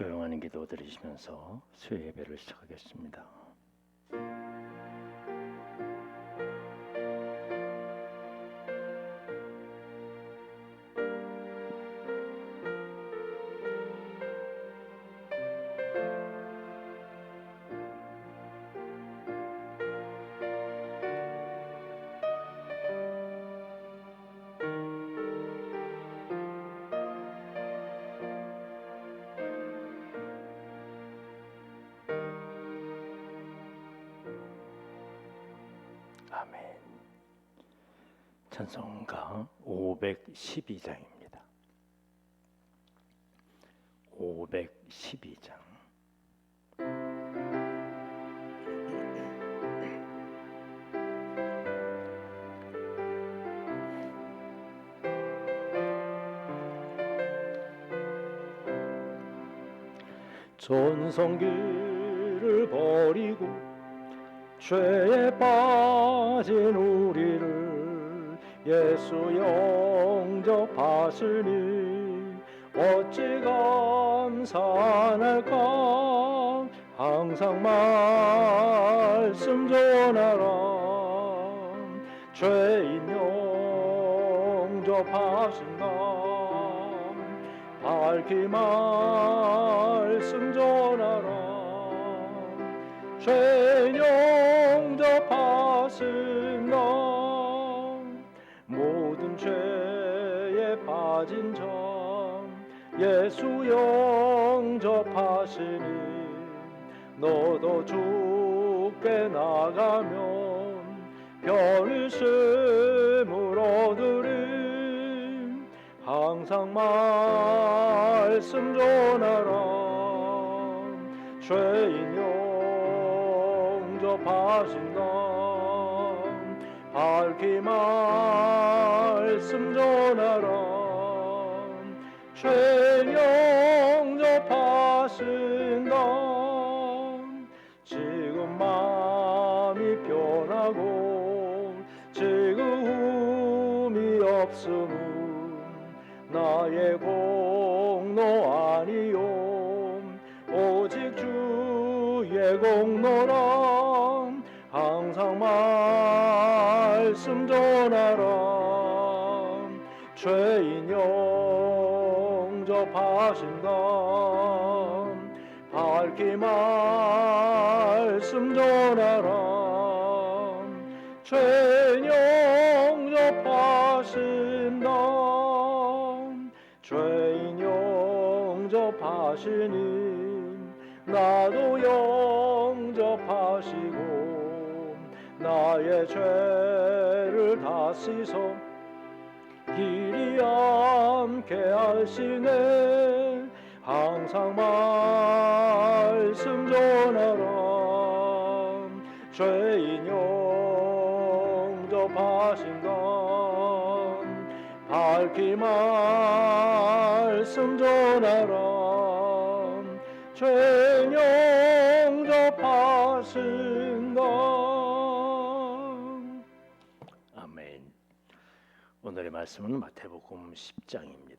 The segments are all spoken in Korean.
조용한 기도 드리시면서 수요 예배를 시작하겠습니다. 찬송가 512장입니다. 512장. 전성기를 버리고 죄에 빠진 우리를 예수 영접하시니 어찌 감사할까? 항상 말씀 전하라. 죄인 영접하신다. 밝히 말씀 전하라. 죄인 예수 영접하시니 너도 주께 나가면 편의심을 얻으리 항상 말씀 전하라. 죄인 영접하신다. 말 죄인 영접하신다 지금 마음이 변하고 지금이 없음은 나의 공로 아니요. 오직 주의 공로라 항상 말씀 전하라. 죄인 하신다 밝히 말씀 전하라. 죄인 영접하신다 죄인 영접하시니 나도 영접하시고 나의 죄를 다 씻어 길이 함께 하시네 항상 말씀 전하라. 죄인 영접하신다 밝히 말씀 전하라. 죄인 영접하신다 아멘. 오늘의 말씀은 마태복음 10장입니다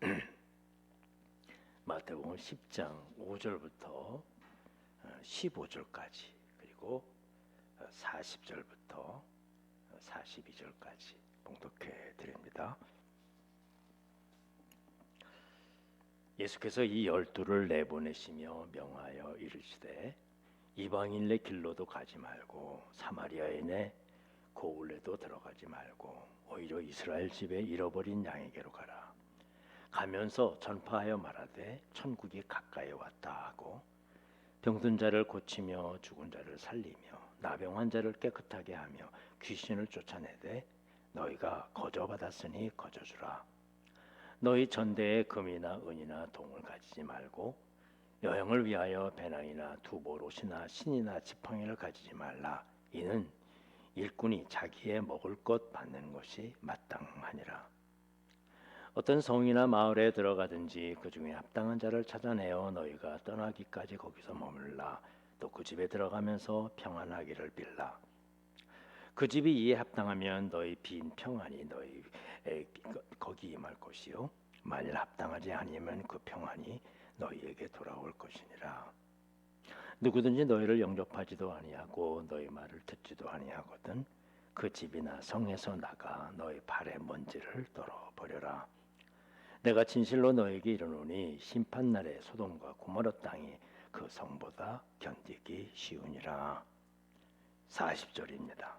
마태복음 10장 5절부터 15절까지 그리고 40절부터 42절까지 봉독해 드립니다. 예수께서 이 열두를 내보내시며 명하여 이르시되 이방인의 길로도 가지 말고 사마리아인의 고을에도 들어가지 말고 오히려 이스라엘 집에 잃어버린 양에게로 가라. 가면서 전파하여 말하되 천국이 가까이 왔다 하고 병든 자를 고치며 죽은 자를 살리며 나병한 자를 깨끗하게 하며 귀신을 쫓아내되 너희가 거저 받았으니 거저 주라. 너희 전대에 금이나 은이나 동을 가지지 말고 여행을 위하여 배낭이나 두볼 옷이나 신이나 지팡이를 가지지 말라. 이는 일꾼이 자기의 먹을 것 받는 것이 마땅하니라. 어떤 성이나 마을에 들어가든지 그 중에 합당한 자를 찾아내어 너희가 떠나기까지 거기서 머물라. 또 그 집에 들어가면서 평안하기를 빌라. 그 집이 이에 합당하면 너희 빈 평안이 너희 에, 거기 임할 것이요 만일 합당하지 아니면 그 평안이 너희에게 돌아올 것이니라. 누구든지 너희를 영접하지도 아니하고 너희 말을 듣지도 아니하거든 그 집이나 성에서 나가 너희 발의 먼지를 떨어 버려라. 내가 진실로 너에게 이르노니 심판 날에 소돔과 고모라 땅이 그 성보다 견디기 쉬우니라. 40절입니다.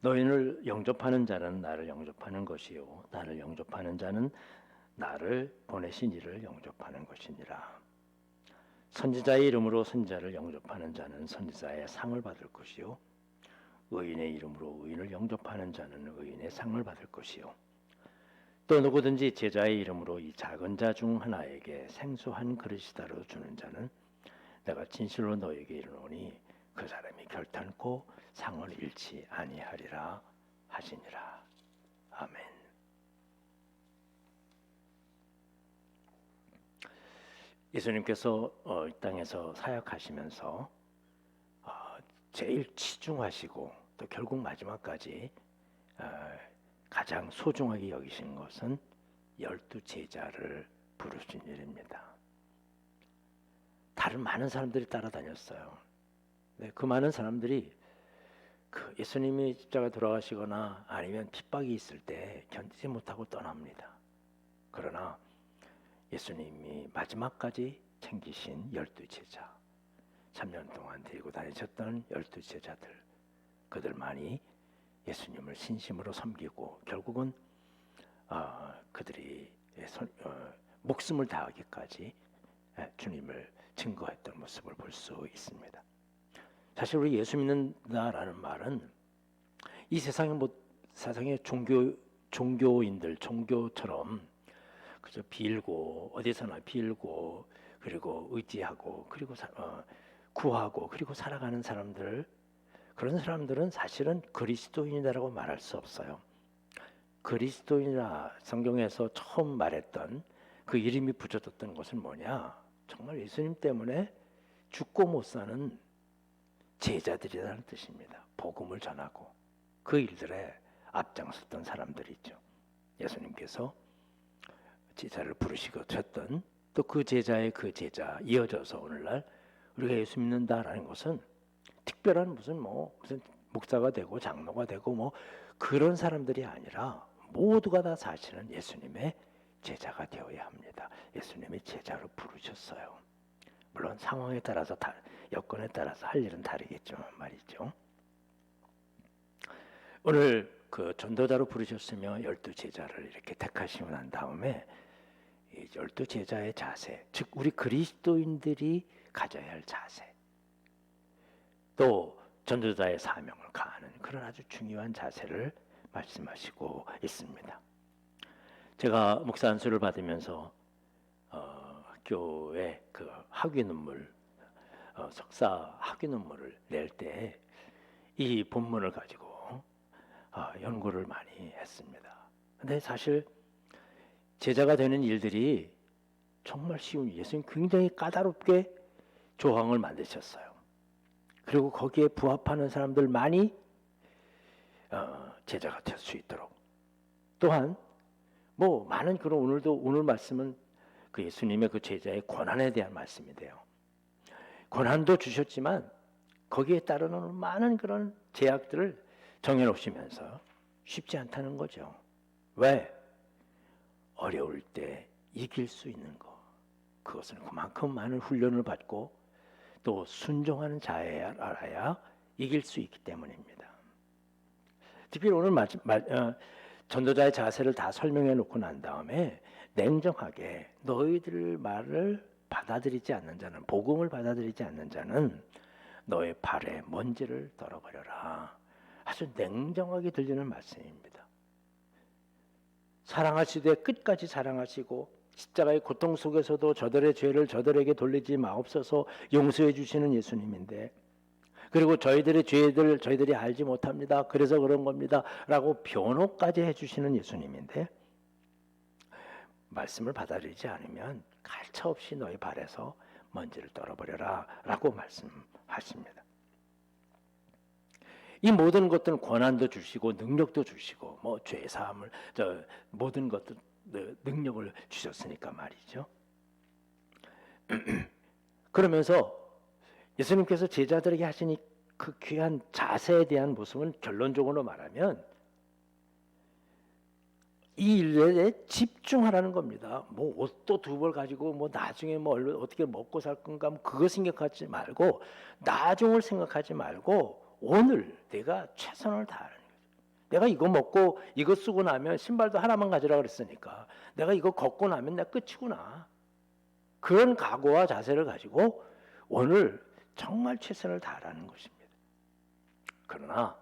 너희를 영접하는 자는 나를 영접하는 것이요 나를 영접하는 자는 나를 보내신 이를 영접하는 것이니라. 선지자의 이름으로 선지자를 영접하는 자는 선지자의 상을 받을 것이요 의인의 이름으로 의인을 영접하는 자는 의인의 상을 받을 것이요 또 누구든지 제자의 이름으로 이 작은 자 중 하나에게 생소한 그릇이다로 주는 자는 내가 진실로 너에게 이르노니 그 사람이 결탄코 상을 잃지 아니하리라 하시니라 아멘. 예수님께서 어, 이 땅에서 사역하시면서 어, 제일 치중하시고 또 결국 마지막까지 어, 가장 소중하게 여기신 것은 열두 제자를 부르신 일입니다. 다른 많은 사람들이 따라다녔어요. 네, 그 많은 사람들이 그 예수님이 십자가 돌아가시거나 아니면 핍박이 있을 때 견디지 못하고 떠납니다. 그러나 예수님이 마지막까지 챙기신 열두 제자, 3년 동안 데리고 다니셨던 열두 제자들, 그들만이 예수님을 신심으로 섬기고 결국은 어, 그들이 선- 어, 목숨을 다하기까지 예, 주님을 증거했던 모습을 볼 수 있습니다. 사실 우리 예수 믿는다라는 말은 이 세상의 뭐 세상의 종교 종교인들 종교처럼 그저 빌고 어디서나 빌고 그리고 의지하고 그리고 사- 어, 구하고 그리고 살아가는 사람들 그런 사람들은 사실은 그리스도인이라고 말할 수 없어요. 그리스도인이라 성경에서 처음 말했던 그 이름이 붙여졌던 것은 뭐냐? 정말 예수님 때문에 죽고 못 사는 제자들이라는 뜻입니다. 복음을 전하고 그 일들에 앞장섰던 사람들이죠. 예수님께서 제자를 부르시고 쳤던 또 그 제자의 그 제자 이어져서 오늘날 우리가 예수 믿는다라는 것은 특별한 무슨 뭐 무슨 목사가 되고 장로가 되고 뭐 그런 사람들이 아니라 모두가 다 사실은 예수님의 제자가 되어야 합니다. 예수님이 제자로 부르셨어요. 물론 상황에 따라서 다, 여건에 따라서 할 일은 다르겠지만 말이죠. 오늘 그 전도자로 부르셨으며 열두 제자를 이렇게 택하시고 난 다음에 이 열두 제자의 자세, 즉 우리 그리스도인들이 가져야 할 자세, 또 전도자의 사명을 가하는 그런 아주 중요한 자세를 말씀하시고 있습니다. 제가 목사 안수를 받으면서 어, 학교에 그 학위 논문, 어, 석사 학위 논문을 낼 때 이 본문을 가지고 어, 연구를 많이 했습니다. 근데 사실 제자가 되는 일들이 정말 쉬운 예수님 굉장히 까다롭게 조항을 만드셨어요. 그리고 거기에 부합하는 사람들 많이 어, 제자가 될 수 있도록 또한 뭐 많은 그런 오늘도 오늘 말씀은 그 예수님의 그 제자의 권한에 대한 말씀인데요. 권한도 주셨지만 거기에 따르는 많은 그런 제약들을 정해놓으시면서 쉽지 않다는 거죠. 왜? 어려울 때 이길 수 있는 거. 그것은 그만큼 많은 훈련을 받고 또 순종하는 자여야 알아야 이길 수 있기 때문입니다. 특히 오늘 마, 마, 어, 전도자의 자세를 다 설명해 놓고 난 다음에 냉정하게 너희들 말을 받아들이지 않는 자는 복음을 받아들이지 않는 자는 너의 발에 먼지를 떨어버려라. 아주 냉정하게 들리는 말씀입니다. 사랑하시되 끝까지 사랑하시고 십자가의 고통 속에서도 저들의 죄를 저들에게 돌리지 마옵소서 용서해 주시는 예수님인데 그리고 저희들의 죄들 저희들이 알지 못합니다. 그래서 그런 겁니다라고 변호까지 해 주시는 예수님인데 말씀을 받아들이지 않으면 갈차 없이 너희 발에서 먼지를 떨어버려라라고 말씀하십니다. 이 모든 것들은 권한도 주시고 능력도 주시고 뭐 죄 사함을 저 모든 것들 네, 능력을 주셨으니까 말이죠. 그러면서 예수님께서 제자들에게 이그 귀한 자세에 대한 모습은 결론적으로 말하면 이 일에 집중하라는 겁니다. 뭐 옷도 두 벌 가지고 뭐 나중에 뭐 어떻게 먹고 살 건가 뭐 그거 생각하지 말고 나중을 생각하지 말고 오늘 내가 최선을 거죠. 내가 이거 먹고 이거 쓰고 나면 신발도 하나만 가지라 그랬으니까 내가 이거 걷고 나면 내 끝이구나. 그런 각오와 자세를 가지고 오늘 정말 최선을 다하라는 것입니다. 그러나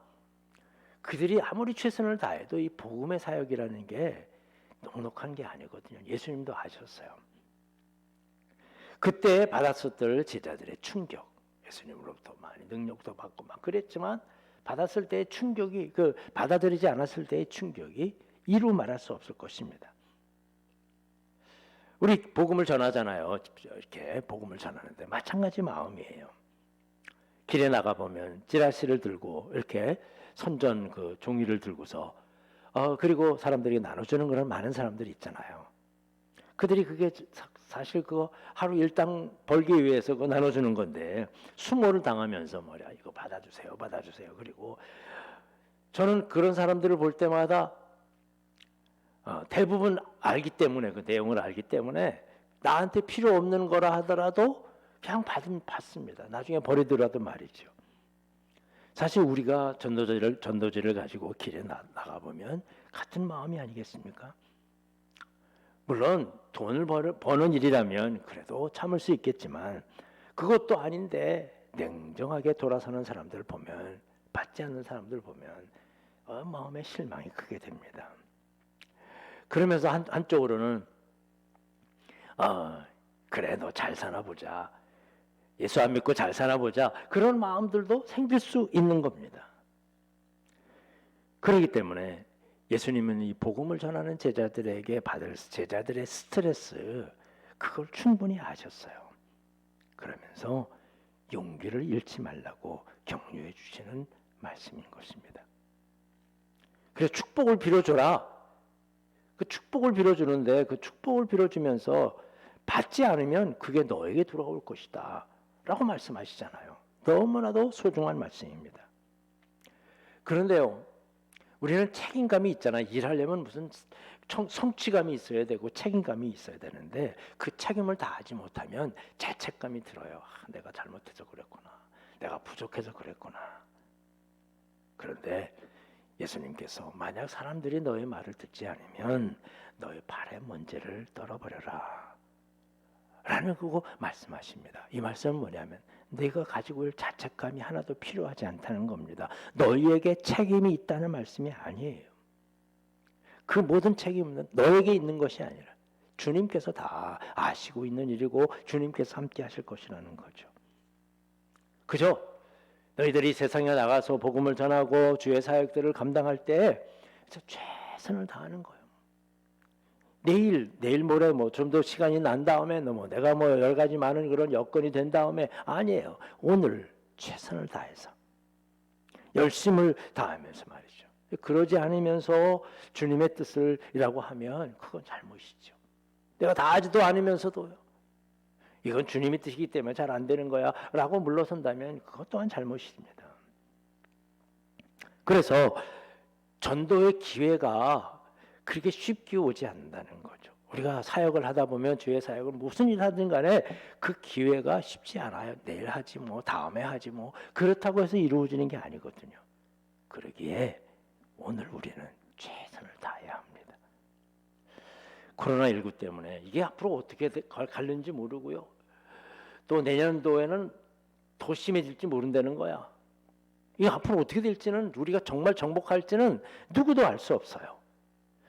그들이 아무리 최선을 다해도 이 복음의 사역이라는 게 넉넉한 게 아니거든요. 예수님도 아셨어요. 그때 받았었던 제자들의 충격, 예수님으로부터 많이 능력도 받고 막 그랬지만 받았을 때의 충격이 그 받아들이지 않았을 때의 충격이 이루 말할 수 없을 것입니다. 우리 복음을 전하잖아요. 이렇게 복음을 전하는데 마찬가지 마음이에요. 길에 나가 보면 찌라시를 들고 이렇게 선전 그 종이를 들고서 어 그리고 사람들이 나눠주는 그런 많은 사람들이 있잖아요. 그들이 그게 사- 사실 그거 하루 일당 벌기 위해서 그 나눠주는 건데 수모를 당하면서 뭐야 이거 받아주세요, 받아주세요. 그리고 저는 그런 사람들을 볼 때마다 어, 대부분 알기 때문에 그 내용을 알기 때문에 나한테 필요 없는 거라 하더라도 그냥 받으면 받습니다. 나중에 버리더라도 말이죠. 사실 우리가 전도지를 전도지를 가지고 길에 나, 나가 보면 같은 마음이 아니겠습니까? 물론 돈을 벌, 버는 일이라면 그래도 참을 수 있겠지만 그것도 아닌데 냉정하게 돌아서는 사람들 보면 받지 않는 사람들 보면 어, 마음에 실망이 크게 됩니다. 그러면서 한, 한쪽으로는 어, 그래 너 잘 사나 보자. 예수 안 믿고 잘 사나 보자. 그런 마음들도 생길 수 있는 겁니다. 그렇기 때문에 예수님은 이 복음을 전하는 제자들에게 받을 제자들의 스트레스 그걸 충분히 아셨어요. 그러면서 용기를 잃지 말라고 격려해 주시는 말씀인 것입니다. 그래서 축복을 빌어줘라. 그 축복을 빌어주는데 그 축복을 빌어주면서 받지 않으면 그게 너에게 돌아올 것이다. 라고 말씀하시잖아요. 너무나도 소중한 말씀입니다. 그런데요, 우리는 책임감이 있잖아. 일하려면 무슨 청- 성취감이 있어야 되고 책임감이 있어야 되는데 그 책임을 다하지 못하면 죄책감이 들어요. 아, 내가 잘못해서 그랬구나. 내가 부족해서 그랬구나. 그런데 예수님께서 만약 사람들이 너의 말을 듣지 않으면 너의 발의 먼지를 떨어버려라. 라는 그거 말씀하십니다. 이 말씀은 뭐냐면 내가 가지고 일 자책감이 하나도 필요하지 않다는 겁니다. 너희에게 책임이 있다는 말씀이 아니에요. 그 모든 책임은 너에게 있는 것이 아니라 주님께서 다 아시고 있는 일이고 주님께서 함께 하실 것이라는 거죠. 그죠? 너희들이 세상에 나가서 복음을 전하고 주의 사역들을 감당할 때 최선을 다하는 거예요. 내일 내일 모레 뭐 좀 더 시간이 난 다음에 뭐 내가 뭐 여러 가지 많은 그런 여건이 된 다음에 아니에요. 오늘 최선을 다해서 열심을 다하면서 말이죠. 그러지 않으면서 주님의 뜻을 이라고 하면 그건 잘못이죠. 내가 다 하지도 않으면서도요. 이건 주님의 뜻이기 때문에 잘 안 되는 거야 라고 물러선다면 그것 또한 잘못입니다. 그래서 전도의 기회가 그렇게 쉽게 오지 않는다는 거죠. 우리가 사역을 하다 보면 주의 사역을 무슨 일 하든 간에 그 기회가 쉽지 않아요. 내일 하지 뭐 다음에 하지 뭐 그렇다고 해서 이루어지는 게 아니거든요. 그러기에 오늘 우리는 최선을 다해야 합니다. 코로나 19 때문에 이게 앞으로 어떻게 갈는지 모르고요. 또 내년도에는 더 심해질지 모른다는 거야. 이게 앞으로 어떻게 될지는 우리가 정말 정복할지는 누구도 알 수 없어요.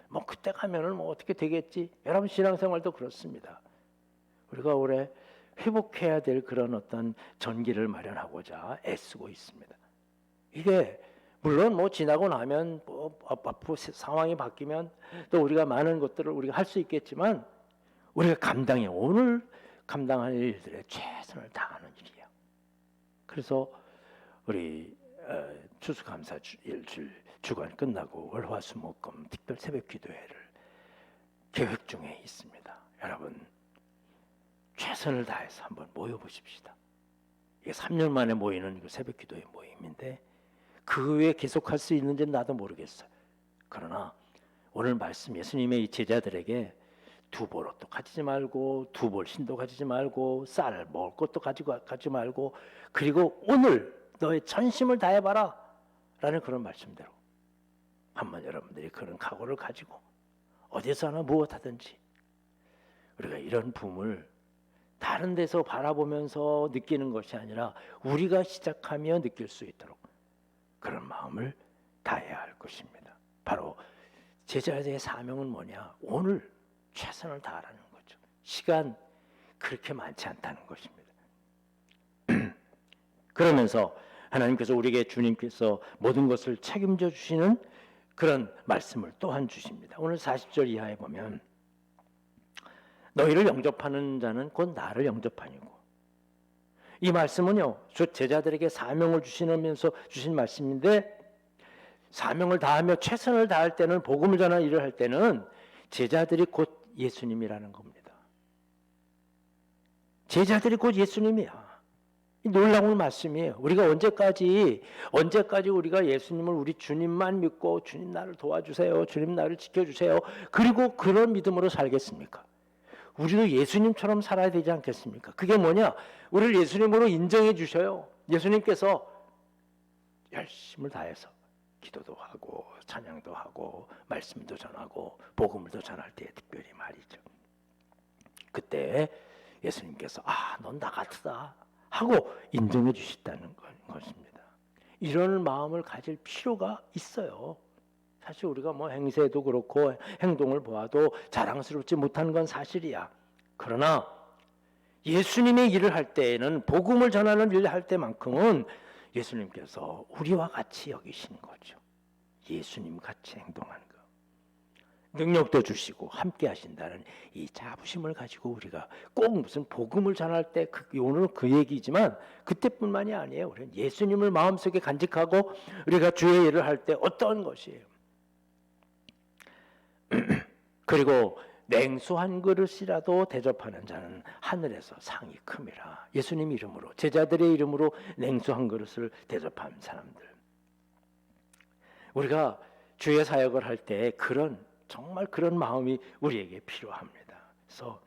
뭐 그때 가면은 뭐 어떻게 되겠지? 여러분 신앙생활도 그렇습니다. 우리가 올해 회복해야 될 그런 어떤 전기를 마련하고자 애쓰고 있습니다. 이게 물론 뭐 지나고 나면 뭐 앞- 앞으로 세- 상황이 바뀌면 또 우리가 많은 것들을 우리가 할 수 있겠지만 우리가 감당해 오늘 감당할 일들에 최선을 다하는 일이에요. 그래서 우리 어, 추수감사 주- 일주일 주간 끝나고 월화수목금 특별 새벽 기도회를 계획 중에 있습니다. 여러분 최선을 다해서 한번 모여 보십시다. 이게 3년 만에 모이는 그 새벽 기도의 모임인데 그 후에 계속할 수 있는지는 나도 모르겠어요. 그러나 오늘 말씀 예수님의 이 제자들에게 두벌 옷도 가지지 말고 두벌 신도 가지지 말고 쌀 먹을 것도 가지고 가지 말고 그리고 오늘 너의 전심을 다해봐라 라는 그런 말씀대로 한번 여러분들이 그런 각오를 가지고 어디서나 무엇하든지 우리가 이런 붐을 다른 데서 바라보면서 느끼는 것이 아니라 우리가 시작하며 느낄 수 있도록 그런 마음을 다해야 할 것입니다. 바로 제자의 사명은 뭐냐? 오늘 최선을 다하라는 거죠. 시간 그렇게 많지 않다는 것입니다. 그러면서 하나님께서 우리에게 주님께서 모든 것을 책임져 주시는 그런 말씀을 또한 주십니다. 오늘 40절 이하에 보면 너희를 영접하는 자는 곧 나를 영접하니고 이 말씀은요 저 제자들에게 사명을 주시면서 주신 말씀인데 사명을 다하며 최선을 다할 때는 복음을 전하는 일을 할 때는 제자들이 곧 예수님이라는 겁니다. 제자들이 곧 예수님이야. 이 놀라운 말씀이에요. 우리가 언제까지 언제까지 우리가 예수님을 우리 주님만 믿고 주님 나를 도와주세요. 주님 나를 지켜주세요. 그리고 그런 믿음으로 살겠습니까? 우리도 예수님처럼 살아야 되지 않겠습니까? 그게 뭐냐? 우리를 예수님으로 인정해 주셔요. 예수님께서 열심을 다해서 기도도 하고 찬양도 하고 말씀도 전하고 복음을 더 전할 때 특별히 말이죠. 그때 예수님께서 아, 넌 나 같다 하고 인정해 주셨다는 것입니다. 이런 마음을 가질 필요가 있어요. 사실 우리가 뭐 행세도 그렇고 행동을 보아도 자랑스럽지 못한 건 사실이야. 그러나 예수님의 일을 할 때에는 복음을 전하는 일을 할 때만큼은 예수님께서 우리와 같이 여기신 거죠. 예수님 같이 행동하는 거. 능력도 주시고 함께 하신다는 이 자부심을 가지고 우리가 꼭 무슨 복음을 전할 때 그, 오늘은 그 얘기지만 그때뿐만이 아니에요. 우리는 예수님을 마음속에 간직하고 우리가 주의 일을 할 때 어떤 것이에요. 그리고 냉수 한 그릇이라도 대접하는 자는 하늘에서 상이 큼이라. 예수님 이름으로 제자들의 이름으로 냉수 한 그릇을 대접한 사람들. 우리가 주의 사역을 할 때 그런 정말 그런 마음이 우리에게 필요합니다. 그래서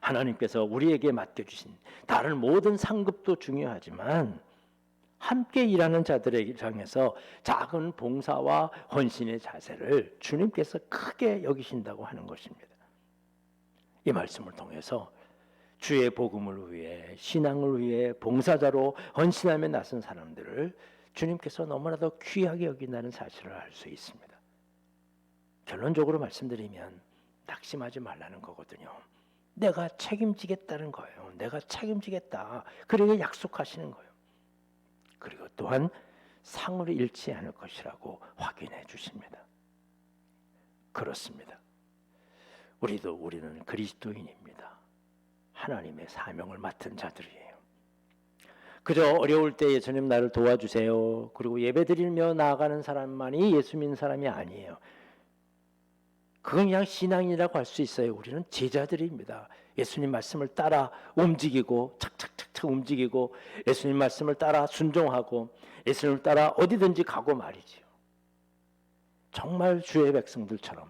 하나님께서 우리에게 맡겨주신 다른 모든 상급도 중요하지만 함께 일하는 자들에게 향해서 작은 봉사와 헌신의 자세를 주님께서 크게 여기신다고 하는 것입니다. 이 말씀을 통해서 주의 복음을 위해 신앙을 위해 봉사자로 헌신하며 나선 사람들을 주님께서 너무나도 귀하게 여긴다는 사실을 알 수 있습니다. 결론적으로 말씀드리면 낙심하지 말라는 거거든요. 내가 책임지겠다는 거예요. 내가 책임지겠다. 그러게 약속하시는 거예요. 그리고 또한 상을 잃지 않을 것이라고 확인해 주십니다. 그렇습니다. 우리도 우리는 그리스도인입니다. 하나님의 사명을 맡은 자들이에요. 그저 어려울 때 예수님 나를 도와주세요. 그리고 예배 드리며 나아가는 사람만이 예수 믿는 사람이 아니에요. 그건 그냥 신앙이라고 할 수 있어요. 우리는 제자들입니다. 예수님 말씀을 따라 움직이고 착착착착 움직이고 예수님 말씀을 따라 순종하고 예수님을 따라 어디든지 가고 말이지요. 정말 주의 백성들처럼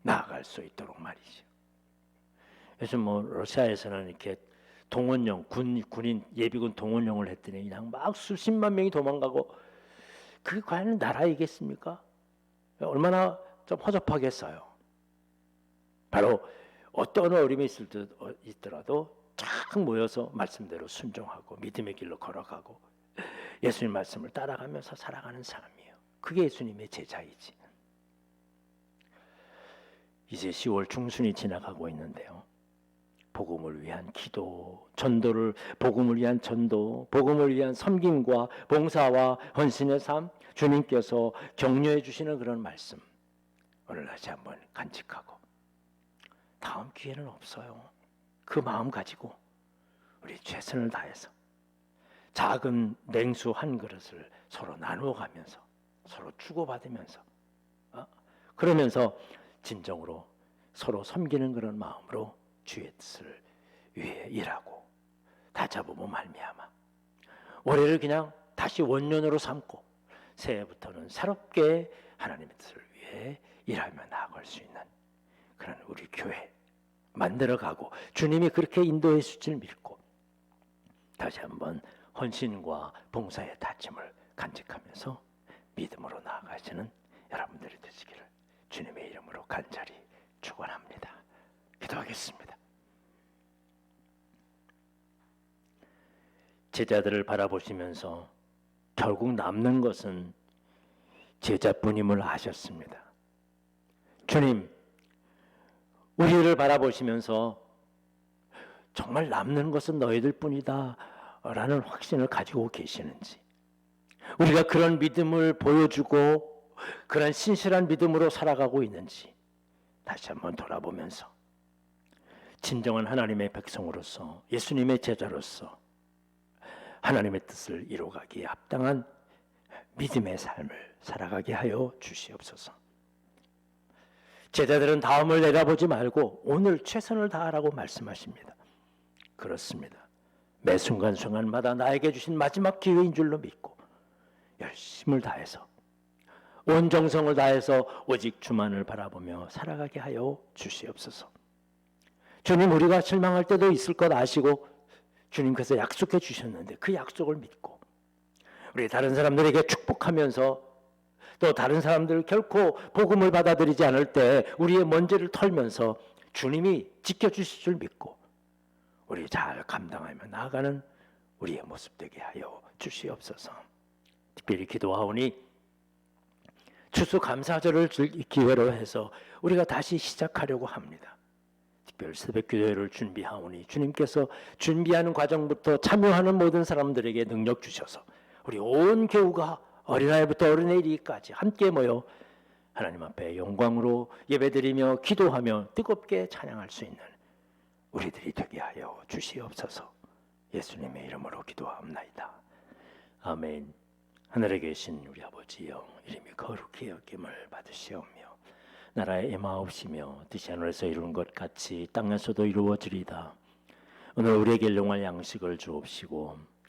나아갈 수 있도록 말이죠. 요즘 뭐 러시아에서는 이렇게 동원령 군 군인 예비군 동원령을 했더니 그냥 막 수십만 명이 도망가고 그게 과연 나라이겠습니까? 얼마나 좀 허접하겠어요. 바로 어떤 어려움이 있을 때 어, 있더라도 쫙 모여서 말씀대로 순종하고 믿음의 길로 걸어가고 예수님 말씀을 따라가면서 살아가는 사람이에요. 그게 예수님의 제자이지. 이제 10월 중순이 지나가고 있는데요. 복음을 위한 기도, 전도를 복음을 위한 전도, 복음을 위한 섬김과 봉사와 헌신의 삶 주님께서 격려해 주시는 그런 말씀 오늘 다시 한번 간직하고 다음 기회는 없어요. 그 마음 가지고 우리 최선을 다해서 작은 냉수 한 그릇을 서로 나누어 가면서 서로 주고받으면서 어? 그러면서 진정으로 서로 섬기는 그런 마음으로 주의 뜻을 위해 일하고 다 잡으고 말미암아 올해를 그냥 다시 원년으로 삼고 새해부터는 새롭게 하나님의 뜻을 위해 일하며 나아갈 수 있는 그런 우리 교회 만들어가고 주님이 그렇게 인도해 주실 믿고 다시 한번 헌신과 봉사의 다짐을 간직하면서 믿음으로 나아가시는 여러분들이 되시기를 주님의 이름으로 간절히 축원합니다. 기도하겠습니다. 제자들을 바라보시면서 결국 남는 것은 제자뿐임을 아셨습니다. 주님, 우리를 바라보시면서 정말 남는 것은 너희들 뿐이다 라는 확신을 가지고 계시는지 우리가 그런 믿음을 보여주고 그런 신실한 믿음으로 살아가고 있는지 다시 한번 돌아보면서 진정한 하나님의 백성으로서 예수님의 제자로서 하나님의 뜻을 이루어가기에 합당한 믿음의 삶을 살아가게 하여 주시옵소서. 제자들은 다음을 내다보지 말고 오늘 최선을 다하라고 말씀하십니다. 그렇습니다. 매 순간순간마다 나에게 주신 마지막 기회인 줄로 믿고 열심을 다해서 온 정성을 다해서 오직 주만을 바라보며 살아가게 하여 주시옵소서. 주님 우리가 실망할 때도 있을 것 아시고 주님께서 약속해 주셨는데 그 약속을 믿고 우리 다른 사람들에게 축복하면서 또 다른 사람들 결코 복음을 받아들이지 않을 때 우리의 먼지를 털면서 주님이 지켜주실 줄 믿고 우리 잘 감당하며 나아가는 우리의 모습 되게 하여 주시옵소서. 특별히 기도하오니 추수 감사절을 기회로 해서 우리가 다시 시작하려고 합니다. 특별 새벽 기도회를 준비하오니 주님께서 준비하는 과정부터 참여하는 모든 사람들에게 능력 주셔서 우리 온 교우가 어린아이부터 어른에 이르기까지 함께 모여 하나님 앞에 영광으로 예배드리며 기도하며 뜨겁게 찬양할 수 있는 우리들이 되게 하여 주시옵소서. 예수님의 이름으로 기도하옵나이다. 아멘. 하늘에 계신 우리 아버지여 이름이 거룩히 여김을 받으시오며 나라의 애마옵시며 뜻이 하늘에서 이루는 것 같이 땅에서도 이루어지리다. 오늘 우리에게 일용할 양식을 주옵시고